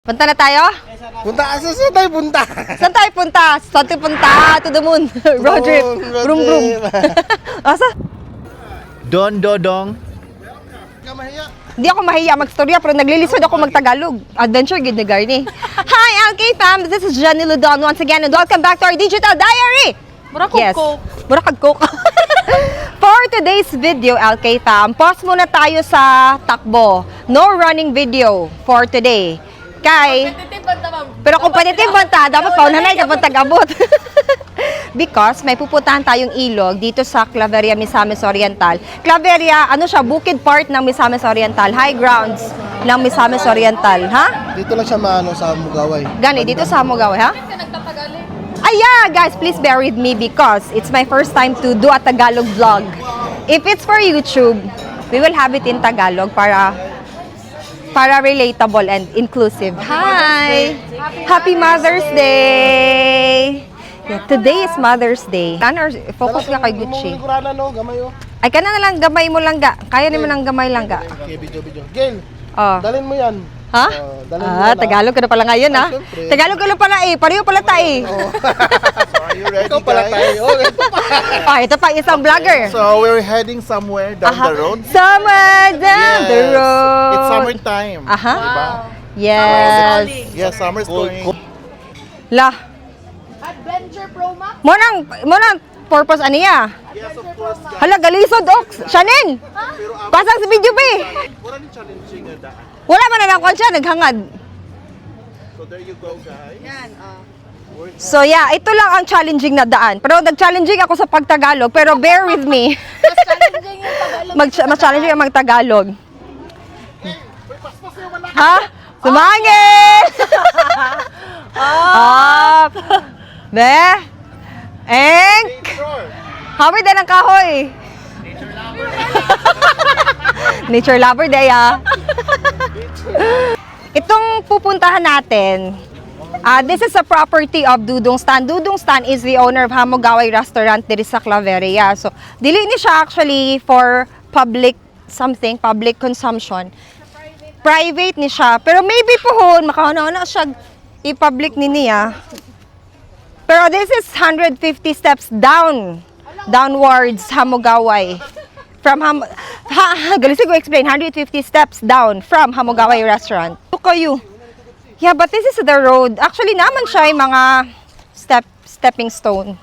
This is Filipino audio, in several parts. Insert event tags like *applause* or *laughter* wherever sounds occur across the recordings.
Punta na tayo? Punta, asa saan tayo punta? Saan tayo punta? Saan tayo punta? To the moon. *laughs* road trip. Vroom. *laughs* Asa? Don Dodong. Hindi ako mahiya magstorya pero naglilisod ako magtagalog. Adventure gid ni Garni. *laughs* Hi, LK fam. This is Jenny Ludon once again and welcome back to our digital diary. Mura kong Yes. coke. Mura kag coke. For today's video, LK fam, pause muna tayo sa takbo. No running video for today. Kay Titipan naman. Pero competitive man ta, dapat paunanay kapag tag-abot. *laughs* Because may pupuntahan tayong ilog dito sa Claveria, Misamis Oriental. Claveria, ano siya, bukid part ng Misamis Oriental, high grounds ng Misamis Oriental, ha? Dito lang siya maano sa Mugaway. Gani, dito sa Hamogaw, ha? Kasi nagtatagalin. Ay, yeah, guys, please bear with me because it's my first time to do a Tagalog vlog. If it's for YouTube, we will have it in Tagalog para para relatable and inclusive. Hi! Happy Mother's Day! Yeah, today is Mother's Day. Ano, focus ka kay Gucci. No, gamay oh. Ay, ka na lang, gamay mo lang ga. Kaya naman ang gamay lang ga. Okay, video, video. Gail, Oh. dalhin mo yan. Ha? Oh, Ah, ah. Tagalog ka na pala ngayon, ha? Ah, syempre. Tagalog ka na pala eh. Pareho pala tayo eh. *laughs* Are you ready, Ikaw pala guys? tayo. Oh, ito pa. Oh, *laughs* ito pa isang vlogger. So we're heading somewhere down Aha. the road. Somewhere down the Yes. road. It's summertime. Aha. Diba? Yes. Yes, summer's going. La. Adventure Pro Max. Mo nang mo nang purpose aniya. Yes, of course, guys. Hala galisod ox. Shanin. Pasang sa video pa eh. Wala ni challenging na daan. Wala man na lang kwan siya naghangad. So there you go, guys. So yeah, ito lang ang challenging na daan. Pero nag-challenging ako sa pagtagalog, pero bear with me. *laughs* Mas challenging yung Tagalog. Mag mas challenging ang magtagalog. Ha? Sumangit! Up! Be? Enk! Sure. Hammer din ang kahoy. Nature lover *laughs* day ah. *laughs* Itong pupuntahan natin, ah this is a property of Dudong Stan. Dudong Stan is the owner of Hamogaway Restaurant diri sa Claveria. So, dili ni siya actually for public something, public consumption. Private ni siya. Pero maybe pohon, makahana-hana siya i-public ni niya. Pero this is 150 steps down, downwards Hamogaway. From Ham ha, ha galisi ko explain 150 steps down from Hamogaway restaurant. Ito kayo. Yeah, but this is the road. Actually naman siya yung mga step stepping stone.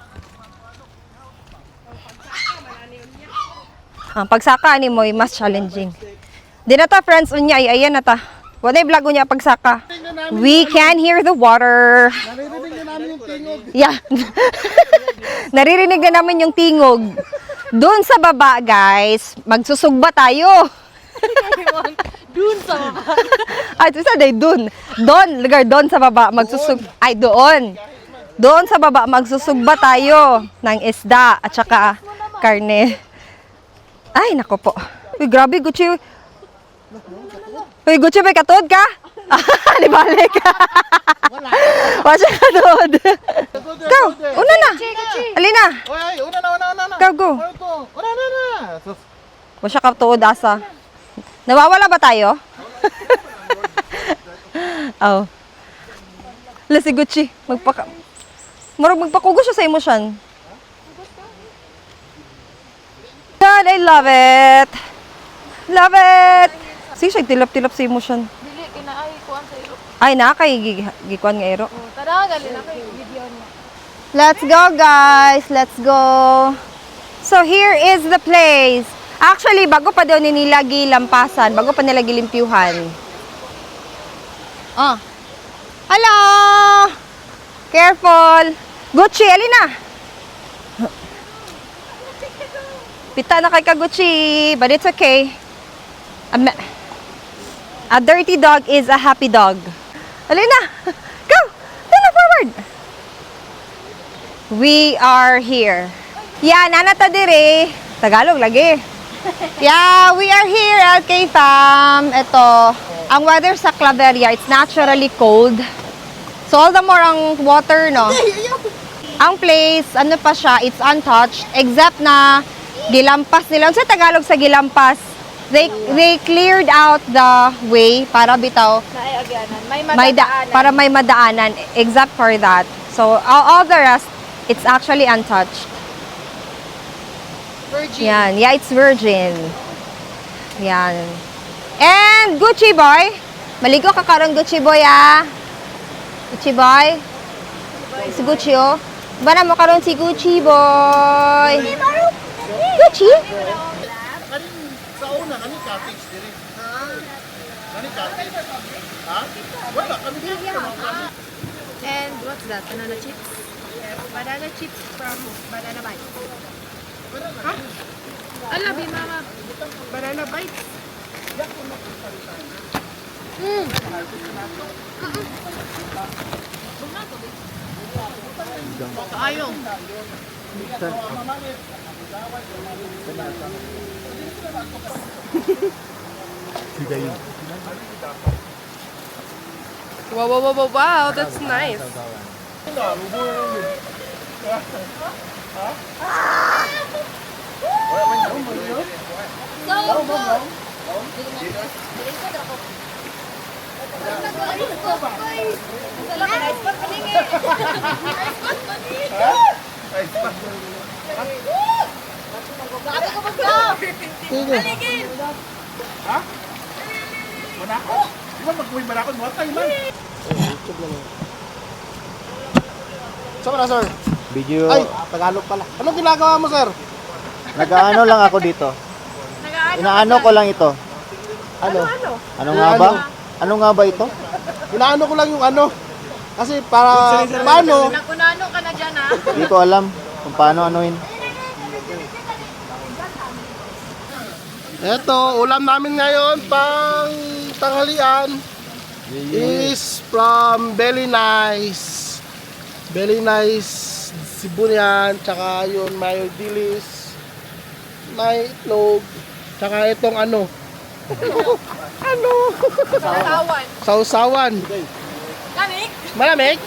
Ang pagsaka ni mo ay mas challenging. Di na ta friends unya ay ayan na ta. Wala yung vlog unya pagsaka. We can hear the water. Naririnig na namin yung tingog. Yeah. *laughs* Naririnig na namin yung tingog. Doon sa baba, guys, magsusugba tayo. Dun sa baba. *laughs* Ay, sa day, doon. Doon, lugar doon sa baba, magsusug... Ay, doon. Doon sa baba, magsusugba tayo ng isda at saka karne. Ay, nako po. Uy, grabe, Gucci. Uy, Gucci, may katod ka? *laughs* Di balik. Wala. Wala siya katod. Go, una na. Alina. Oy, una na, una, una, una. Go, go. Una na, na. So, Wala siya katuod asa. Nawawala ba tayo? *laughs* oh. Hala si Gucci. Magpaka... Marag magpakugo siya sa emosyon. God, I love it. Love it. Sige siya, tilap-tilap sa emosyon. Dili, kinaay ko ang sa'yo. Ay, na kay gi- gikuan nga ero. Oh, Tara, gali na kay video niya. Let's go, guys. Let's go. So, here is the place. Actually, bago pa daw ni nila gilampasan, bago pa nila gilimpyuhan. Oh. Hello! Careful! Gucci, alina! Pita na kay ka Gucci, but it's okay. A, ma- a dirty dog is a happy dog. Alina! *laughs* Go! Alina, forward! We are here. Yeah, nanata dire. Tagalog lagi. *laughs* Yeah, we are here at K-Fam. Ito, ang weather sa Claveria, it's naturally cold. So all the more ang water, no? *laughs* Ang place, ano pa siya, it's untouched. Except na gilampas nila. Ano sa Tagalog sa gilampas? They they cleared out the way para bitaw Naayagyanan. May may da, para may madaanan except for that. So all, all the rest it's actually untouched. Virgin. Yan, yeah, it's virgin. Yan. And Gucci boy, maligo ka karon Gucci boy ah. Gucci boy. Si Gucci oh. Bana mo karon si Gucci boy. Gucci? Kanin cottage diri. Kanin cottage. Ha? Wala, kami dito. And what's that? Banana chips? Banana chips from Banana Bites. Huh? Ala, bi mama. Banana Bites. Mm. Ayaw. Wow, wow, wow, wow, wow, that's nice. Manako? Di ba mag-uwi manako? Mga tayo man. Saan ka na, sir? Video, Ay, Tagalog pala. Anong ginagawa mo, sir? nag-ano lang ako dito. Inaano ko lang ito. Ano? Ano nga ba? Ano nga ba ito? Inaano ko lang yung ano. Kasi para, paano? Nakunano ka na dyan, ha? Hindi ko alam kung paano anuin. Eto, ulam namin ngayon pang tanghalian is from Belly Nice. Belly Nice Sibunian, tsaka yun mayo dilis, may itlog, tsaka itong ano. *laughs* ano? Sasawan. Sausawan. Lamig? Malamig?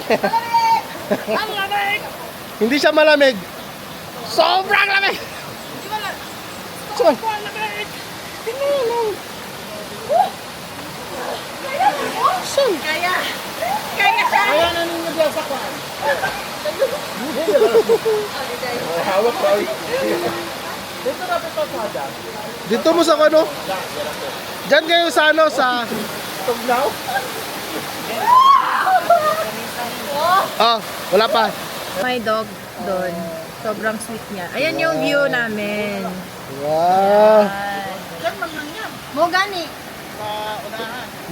Ang lamig! Hindi siya malamig. Sobrang lamig! Saan? Kaya. Kaya siya. Kaya na ninyo dyan sa kwan. Hawak pa. Dito na pito sa dyan. Dito mo sa ano? Diyan kayo sa ano sa Tugnaw? Ah, wala pa. May dog doon. Sobrang sweet niya. Ayan yung view namin. Wow. Mo gani.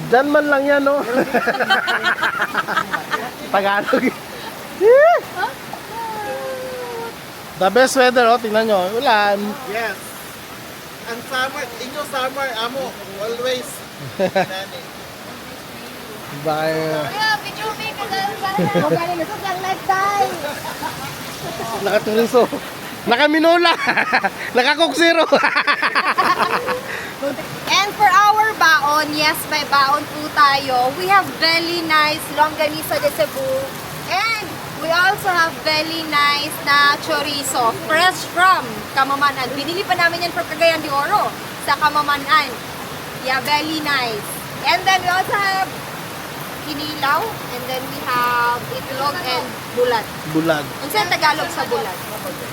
Diyan man lang yan, no? *laughs* Tagalog. The best weather, oh, tingnan nyo. Ulan. Yes. Ang summer, inyo summer, amo, always. Bye. Lifestyle. Nakaturiso. Nakaminula. *laughs* Nakakok zero. *laughs* And for our baon, yes, may baon po tayo. We have very nice longganisa de Cebu. And we also have very nice na chorizo, fresh from Kamamanan. Binili pa namin yan from Cagayan de Oro sa Kamamanan. Yeah, very nice. And then we also have kinilaw, and then we have itlog and bulat. Bulag. Ang saan Tagalog sa bulat?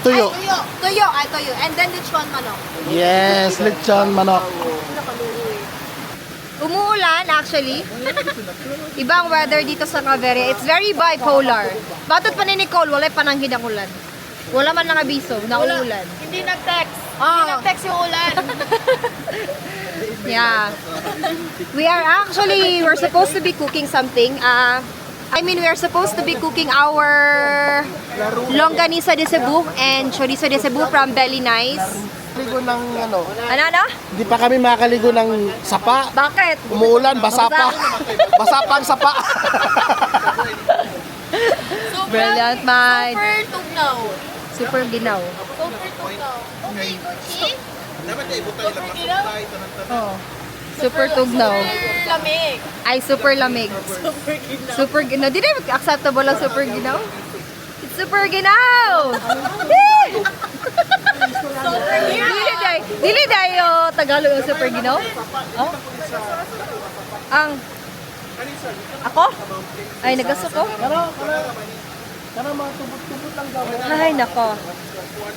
Tuyo. Ay, tuyo. Tuyo, ay tuyo. And then lechon manok. Yes, lechon manok. Umuulan actually. *laughs* Ibang weather dito sa Cavite. It's very bipolar. Batot pa ni Nicole, wala pa nang ang ulan. Wala man lang abiso na uulan. Hindi nag-text. Oh. Hindi nag-text yung ulan. *laughs* Yeah. We are actually, we're supposed to be cooking something. Uh, I mean, we are supposed to be cooking our longganisa de Cebu and chorizo de Cebu from Belly Nice. Ligo ng ano, Ano, ano? hindi pa kami makaligo ng sapa. Bakit? Umuulan, basa pa. Basa pa ang sapa. Brilliant mind. Super tugnaw. Super ginaw. Super tugnaw. Okay, see? Dapat ay butay lang. Oh. Super tugnaw. Super lamig. Ay, super lamig. Super ginaw. Di na acceptable ang super ginaw? It's super ginaw! *laughs* Dili, day. Dili dayo Tagalog ang super ginaw. Oh. Ang Ako? Ay, nagaso ko? Daw. Ay, nako.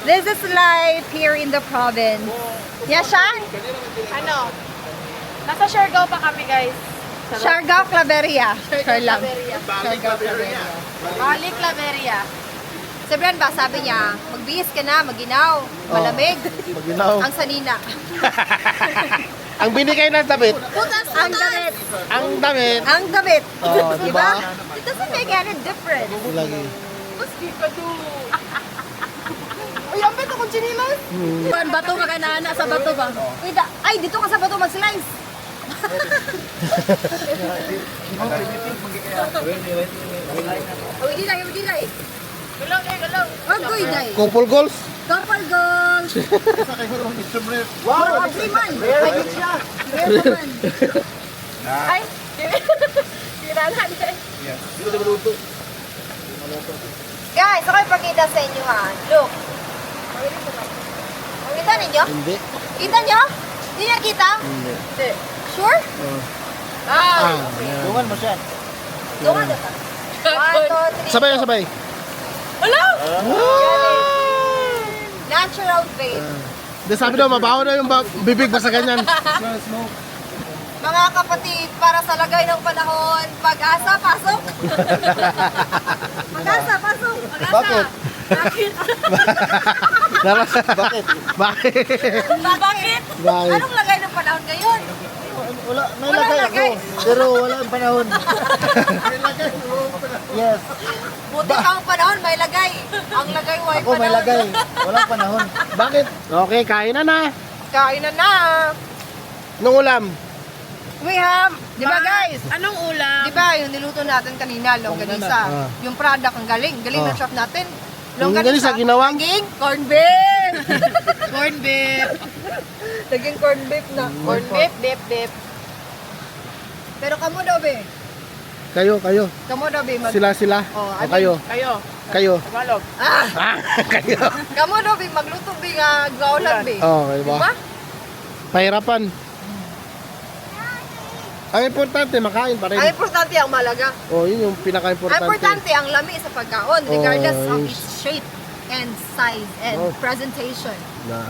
This is life here in the province. Yeah, siya? Ano? Nasa Siargao pa kami, guys. Siargao, Claveria. Sure lang. Balik Claveria. Sabihan ba, sabi niya, magbihis ka na, maginaw, malamig, Maginaw. ang sanina. *laughs* Ang binigay ng damit, Putas, ang damit. ang damit, Ang damit. Oh, *laughs* di ba? It doesn't make any difference. lagi. Uy, ang beto kong chinilas. Kuan bato makanana sa bato ba? Uy, da- ay, dito ka sa bato mag-slice. *laughs* Uy, di lang, di lang. Gulong eh, gulong. Wag ko, day. Couple goals? Couple goals. Wow, three man. Ay, di siya. Meron man. Ay, kiranan eh. Guys, ako ipakita sa inyo ha. Look. Kita ninyo? Hindi. Kita nyo? Hindi niya kita? Hindi. Sure? Ah, Tungan mo siya. Doon na ta. One, two, Sabay, sabay. Natural face. Hindi, sabi daw, mabaho na yung ba- bibig basta ganyan. Mga kapatid, para sa lagay ng panahon, pag-asa, pasok. *laughs* pag-asa, pasok. Bakit? Bakit? *laughs* Bakit? Bakit? Bakit? Bakit? Anong lagay ng panahon ngayon? Wala, may Wala lagay lagay. ako. Pero wala ang panahon. *laughs* yes. Buti ka ang panahon, may lagay. Ang lagay, may Ako may panahon. lagay. Walang panahon. Bakit? Okay, kain na na. Kain na na. Nung ulam. We have, di ba guys? Anong ulam? Di ba yung niluto natin kanina, longganisa. Ah. Yung product, ang galing. Galing ng Ah. chef natin. Longganisa, ginawang? Naging corn beef. *laughs* Corn beef. Naging corn beef na. Corn beef, beef, beef. Pero kamo daw, be. Kayo, kayo. Kamo daw, be. Mag- Sila, sila. Oh, I mean- kayo. Kayo. Kayo. Tagalog. ah! *laughs* Ah, *laughs* kayo. Kamo daw, be. Magluto, be, nga gaulan, be. Okay Di ba? ba? Pahirapan. Ang importante, makain pa rin. Ang importante ang malaga. Oh, yun yung Ang pinaka-importante. importante ang lami sa pagkaon, regardless Oh, of its shape and size and Oh. presentation. Na,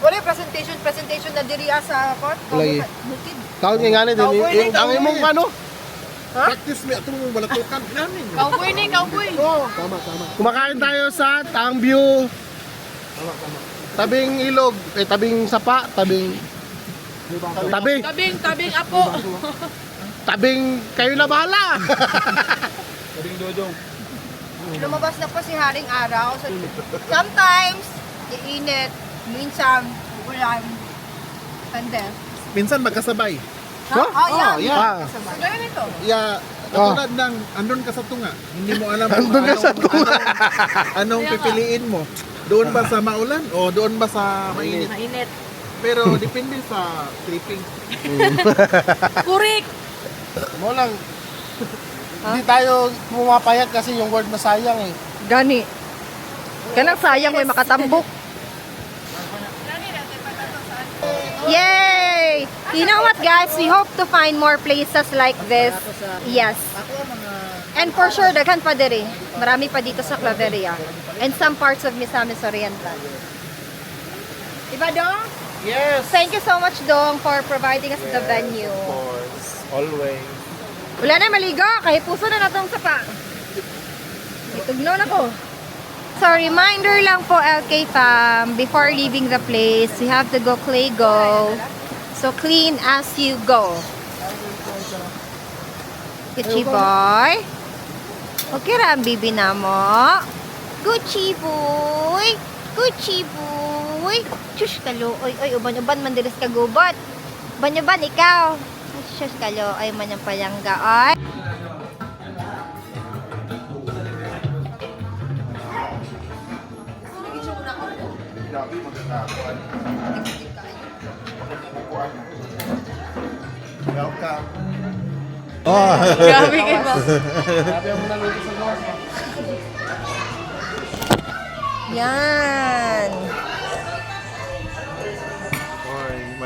Wala presentation, presentation na diriya sa court. Lagi. Bukid. Kaon nga nga din. ni Ang imong ano? Practice me atong balatukan namin. Cowboy ni, cowboy. Kumakain tayo sa Tang View. Tabing ilog, eh tabing sapa, tabing tabi, Tabing, tabing apo. tabing kayo na bahala. *laughs* Lumabas na po si Haring Araw. So, sometimes, iinit. Minsan, ulan. Pande. Minsan magkasabay. Ha? Huh? Oh, yan. Oh, yan. Ah. Ganyan ito. Ya, katulad ng andun ka sa tunga. Hindi mo alam *laughs* kung Andun ka sa anong- anong, anong pipiliin mo. Doon ba sa maulan o doon ba sa mainit? Mainit. Pero depende sa tripping. *laughs* Kurik. Mo lang. Hindi tayo pumapayag kasi yung word na sayang eh. Gani. Kanang sayang may makatambok. Yay! You know what guys, we hope to find more places like this. Yes. And for sure, daghan pa diri. Marami pa dito sa Claveria. And some parts of Misamis Oriental. Diba, Dong? Yes. Thank you so much, Dong, for providing us the venue. Always. Wala na maligo, kahit puso na natong sapa. Itugnon ako. So, reminder lang po, LK fam, before leaving the place, you have to go clay go. So, clean as you go. Gucci boy. Okay ra ang bibi na mo. Gucci boy. Gucci boy. Shush kalo. Oy, oy, uban-uban man diris ka gubat. Uban-uban ikaw. Shush kalo. Ay man ang palangga. Ay. Grabe kayo *laughs* ba? Yan.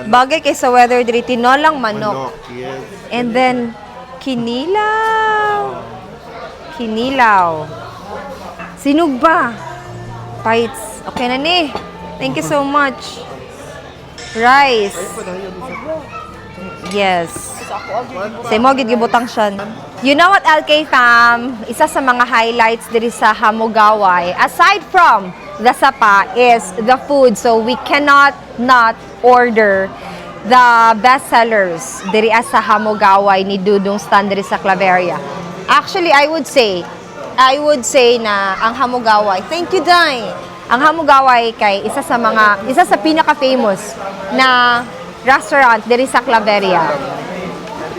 Bagay kay sa weather diri tinolang manok. Manok, yes. And then kinilaw. Kinilaw. Sinog ba? Bites. Okay na ni. Thank you so much. Rice. Yes. Say mo gid gibutang siya. You know what, LK fam? Isa sa mga highlights diri sa Hamogaway, aside from the sapa, is the food. So we cannot not order the best sellers diri sa Hamogaway ni Dudong Stan diri sa Claveria. Actually, I would say, I would say na ang Hamogaway, thank you, Day. Ang Hamogaway kay isa sa mga, isa sa pinaka-famous na restaurant diri sa Claveria.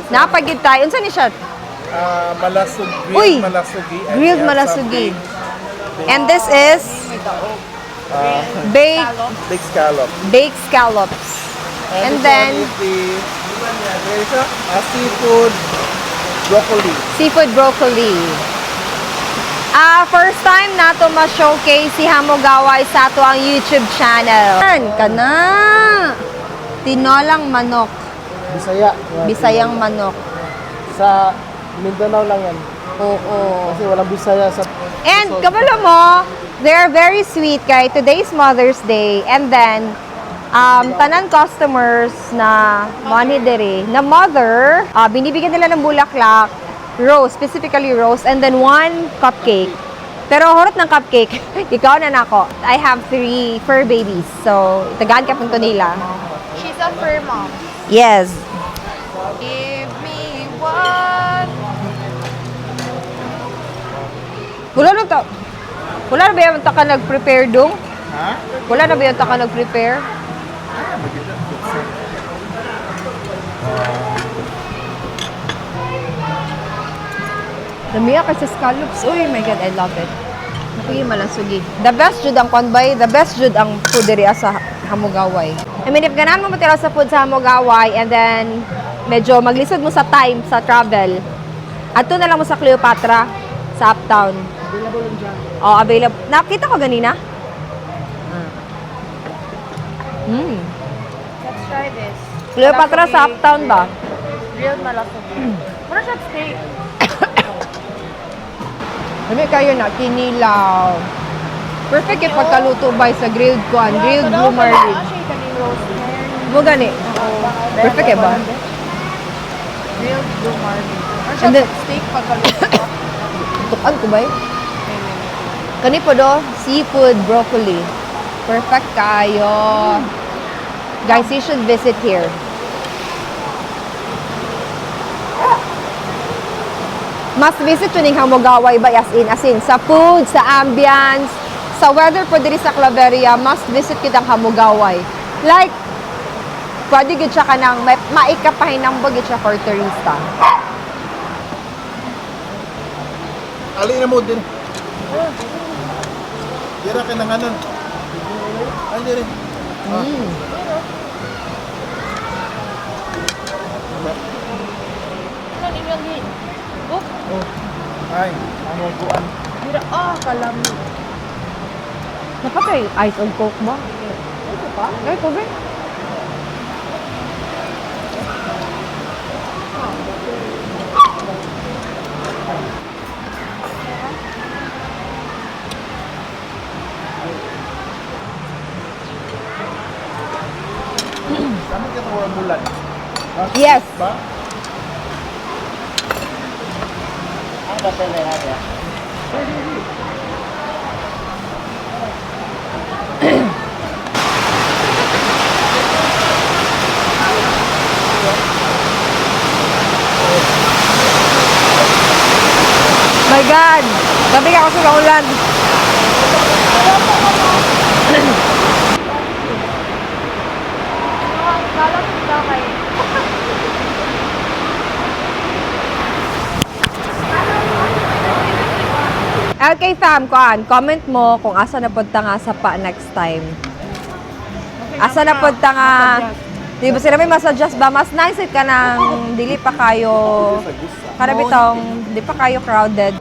Napagid tayo. Unsa ni siya? Ah, malasug, grilled Uy! malasugi. and Grilled malasugi. And this is baked Big scallop. baked scallops. And this then the? Ah, seafood broccoli. seafood broccoli. Ah, first time nato ma-showcase si Hamogaway sa ato ang YouTube channel. Yan, kana. Tinolang manok. Bisaya. Bisayang manok. Sa Mindanao lang yan. Oo. Kasi walang Bisaya sa... And kabalo mo, they're very sweet kay today's Mother's Day. And then, um, tanan customers na money dere, na mother, ah, binibigyan nila ng bulaklak, rose, specifically rose, and then one cupcake. Pero horot ng cupcake, *laughs* ikaw na nako. I have three fur babies. So, itagaan ka punto nila. She's a fur mom. Yes. Give me one. Wala na ta. Wala na ba yung ta ka nag-prepare dong? Ha? Wala na ba yung ta ka nag-prepare? Lamiya ka sa scallops. Uy, my God, I love it. Nakuyi malasugi. The best jud ang konbay, the best jud ang food diri sa Hamugaway. I mean, if ganahan mo matira sa food sa Hamugaway and then medyo maglisod mo sa time sa travel, ato na lang mo sa Cleopatra sa Uptown. Available lang dyan. Oh, available. Nakita ko ganina? Mm. Let's try this. Cleopatra sa Uptown ba? Grilled malasugi. Mura siya steak. Dami kayo na, kinilaw. Perfect yung pagkaluto ba sa grilled kuan, grilled kaning rosemary. Mo gani. Perfect eh ba? Grilled blue marlin. Mura And then, steak pagkaluto. tukan ko ba eh? Kani po do, seafood broccoli. Perfect kayo. Guys, you should visit here. Mas visit yun yung Hamogaway ba as in, as in, sa food, sa ambience, sa weather po diri sa Claveria, must visit kitang Hamogaway. Like, pwede gid siya ka ng, may, maikapahinambog gid siya for turista. Ali na mo din. Tira ka ng ano. Ali rin. Mm. Ay, ano buwan. Napatay ice and coke ba? Ito pa? Ay, tubig. Kami ka mga bulan. Yes. Ba? My God! Gabi ako sa kaulan. Lalapit daw kayo. LK fam, kuan, comment mo kung asa na punta nga sa pa next time. Asa na punta nga Di ba sila may masuggest ba? Mas nice it ka nang dili pa kayo karabitong, di pa kayo crowded.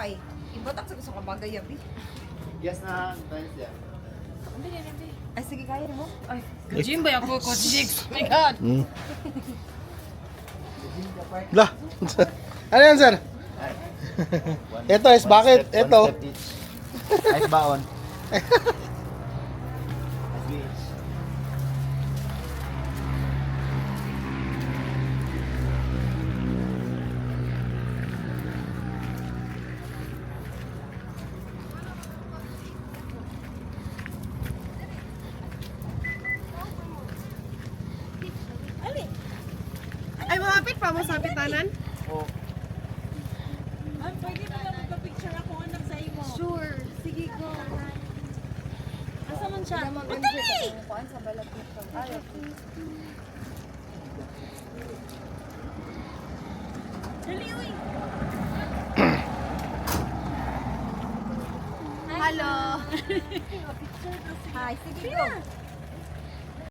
Ay. Ibatak sa gusto ka magayabi. Yes na, guys yan. Ay, sige, kaya mo. Ay, Jimbo, ako ko six. My God. Lah. *laughs* ano yan, sir? *laughs* Ito is bakit? Ito. Ice baon. *laughs* Ice beach. Ay, malapit pa mo sa pitanan? Sure. Sige, go. Asa man siya? Madali! sa balat nito. Ay, Hello. Hi, sige, go.